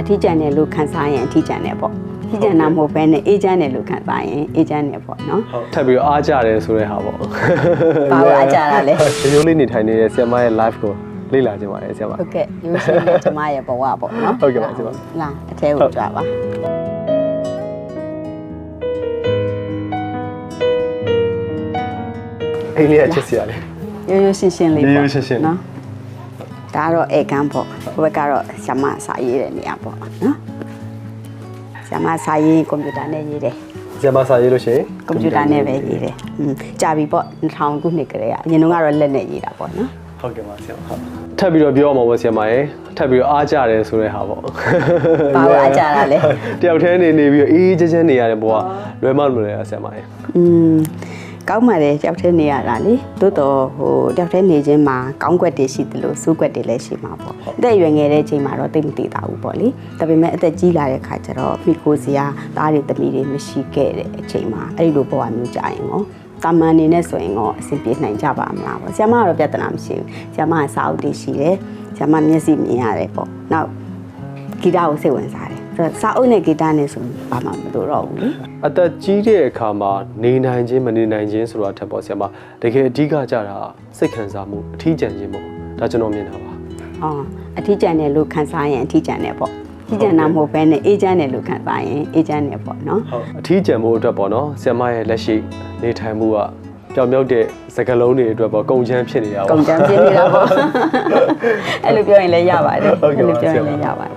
အထီးကျန်တယ်လို့ခံစားရင်အထီးကျန်တယ်ပေါ့အထီးကျန်တာမဟုတ်ဘဲနဲ့အေးချမ်းတယ်လို့ခံစားရင်အေးချမ်းတယ်ပေါ့နော်ထပ်ပြီးတော့အားကြတယ်ဆိုတဲ့ဟာပေါ့ဘာလို့အားကြတာလဲရိုးရိုးလေးနေထိုင်နေတဲ့ဆရာမရဲ့ live ကိုလေ့လာကြပါတယ်ဆရာမဟုတ်ကဲ့ရိုးရှင်းတဲ့ကျမရဲ့ဘဝပေါ့နော်ဟုတ်ကဲ့ပါကျမလာအထဲကိုကြွပါအိမ်လေးအချစ်စရာလေးရိုးရိုးရှင်းရှင်းလေးပေါ့ရိုးရိုးရှင်းရှင်းနော် ဒါကတော့အေကန်းပေါ့ဟိုဘက်ကတော့ဆ iam စာရေးတဲ့နေရာပေါ့နော်ဆ iam စာရေးကွန်ပျူတာနဲ့ရေးတယ် ဆရာမစာရေးလို့ရှိရင် ကွန်ပျူတာနဲ့ပဲရေးတယ်อืมကြာပြီပေါ့2000ခုနှစ်ကလေးကအရင်တော့ကတော့လက်နဲ့ရေးတာပေါ့နော် ဟုတ်ကဲ့ပါဆရာမဟုတ်ထပ်ပြီးတော့ပြောရမှာပေါ့ဆရာမရဲ့ထပ်ပြီးတော့အားကြတယ်ဆိုတဲ့ဟာပေါ့ ဘာလို့အားကြတာလဲ တယောက်တည်းနေနေပြီးတော့အေးချမ်းချမ်းနေရတဲ့ဘဝလွယ်မလို့လေဆရာမရဲ့ อืม ကောင်းပါတယ်တယောက်တည်းနေရတာလေတိုးတော့ဟိုတယောက်တည်းနေခြင်းမှာကောင်းကွက်တွေရှိတယ်လို့စူးကွက်တွေလည်းရှိမှာပေါ့အသက်အရွယ်ငယ်တဲ့အချိန်မှာတော့သိမသိတာဘူးပေါ့လေဒါပေမဲ့အသက်ကြီးလာတဲ့ခါကျတော့မိကိုစရာသားတွေသမီးတွေမရှိခဲ့တဲ့အချိန်မှာအဲ့ဒီလိုဘဝမျိုးကြာရင်ရောတာမန်အနေနဲ့ဆိုရင်တော့အဆင်ပြေနိုင်ကြပါမလားပေါ့ဆ iam ကတော့ပြဿနာမရှိဘူးဆ iam ကစာအုပ်တွေရှိတယ်ဆ iam မျက်စိမြင်ရတယ်ပေါ့နောက်ဂီတကိုစိတ်ဝင်စားတယ်ဆိုတော့ စာအုပ်နဲ့ဂီတနဲ့ဆိုရင်ဘာမှမလိုတော့ဘူးလေအသက်ကြီးတဲ့အခါမှာနေနိုင်ခြင်းမနေနိုင်ခြင်းဆိုတာထက်ပေါ့ဆရာမတကယ်အဓိကကြတာစိတ်ခံစားမှုအထီးကျန်ခြင်းပေါ့ဒါကျွန်တော်မြင်တာပါအော်အထီးကျန်တယ်လို့ခံစားရင်အထီးကျန်တယ်ပေါ့အထီးကျန်တာမဟုတ်ဘဲနဲ့အေးချမ်းတယ်လို့ခံစားရင်အေးချမ်းတယ်ပေါ့နော်ဟုတ်အထီးကျန်မှုအတွက်ပေါ့နော်ဆရာမရဲ့လက်ရှိနေထိုင်မှုကပြောင်မြောက်တဲ့စကလုံးတွေအတွက်ပေါ့ကုန်ချမ်းဖြစ်နေတာပေါ့ကုန်ကြမ်းပြင်းနေတာပေါ့အဲ့လိုပြောရင်လည်းရပါတယ်ဟုတ်ကဲ့ပါလိုပြောရင်ဆရာမလည်းရပါတယ်